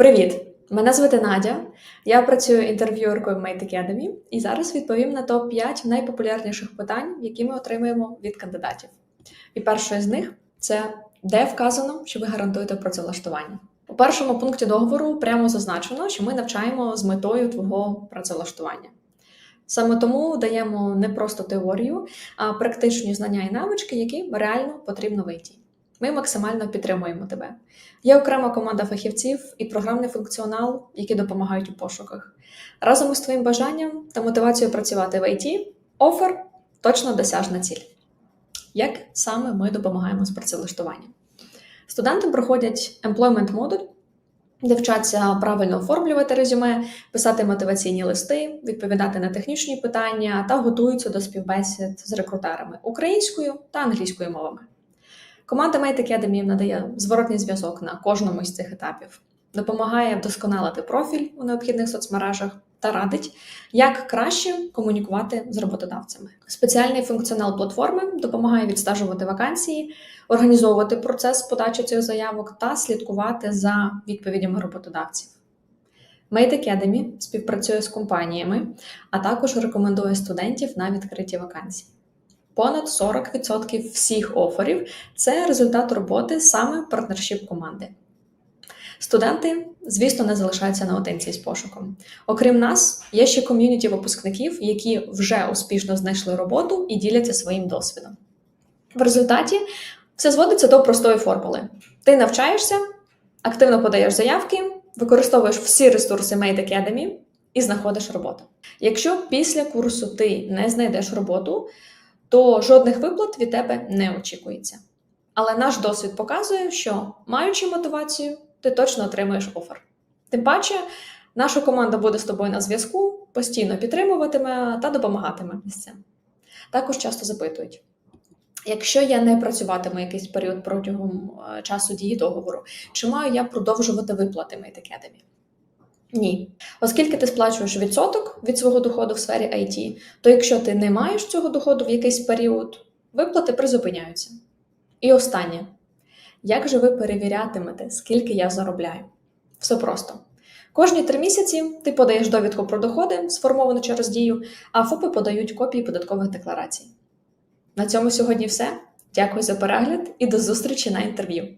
Привіт! Мене звати Надя. Я працюю інтерв'юеркою в Mate Academy і зараз відповім на топ-5 найпопулярніших питань, які ми отримуємо від кандидатів. І перше з них це де вказано, що ви гарантуєте працевлаштування. У першому пункті договору прямо зазначено, що ми навчаємо з метою твого працевлаштування. Саме тому даємо не просто теорію, а практичні знання і навички, які реально потрібно в ІТ. Ми максимально підтримуємо тебе. Є окрема команда фахівців і програмний функціонал, які допомагають у пошуках. Разом із твоїм бажанням та мотивацією працювати в ІТ, офер точно досяжна ціль. Як саме ми допомагаємо з працевлаштуванням? Студенти проходять employment модуль, де вчаться правильно оформлювати резюме, писати мотиваційні листи, відповідати на технічні питання та готуються до співбесід з рекрутерами українською та англійською мовами. Команда Mate Academy надає зворотний зв'язок на кожному із цих етапів, допомагає вдосконалити профіль у необхідних соцмережах та радить, як краще комунікувати з роботодавцями. Спеціальний функціонал платформи допомагає відстежувати вакансії, організовувати процес подачі цих заявок та слідкувати за відповідями роботодавців. Mate Academy співпрацює з компаніями, а також рекомендує студентів на відкриті вакансії. Понад 40% всіх оферів це результат роботи саме партнершіп команди. Студенти, звісно, не залишаються наодинці з пошуком. Окрім нас, є ще ком'юніті випускників, які вже успішно знайшли роботу і діляться своїм досвідом. В результаті все зводиться до простої формули: ти навчаєшся, активно подаєш заявки, використовуєш всі ресурси Made Academy і знаходиш роботу. Якщо після курсу ти не знайдеш роботу, то жодних виплат від тебе не очікується. Але наш досвід показує, що маючи мотивацію, ти точно отримаєш офер. Тим паче, наша команда буде з тобою на зв'язку, постійно підтримуватиме та допомагатиме з цим. Також часто запитують: якщо я не працюватиму якийсь період протягом е, часу дії договору, чи маю я продовжувати виплати Made? Ні. Оскільки ти сплачуєш відсоток від свого доходу в сфері IT, то якщо ти не маєш цього доходу в якийсь період, виплати призупиняються. І останнє. Як же ви перевірятимете, скільки я заробляю? Все просто. Кожні три місяці ти подаєш довідку про доходи, сформовану через дію, а ФОПи подають копії податкових декларацій. На цьому сьогодні все. Дякую за перегляд і до зустрічі на інтерв'ю.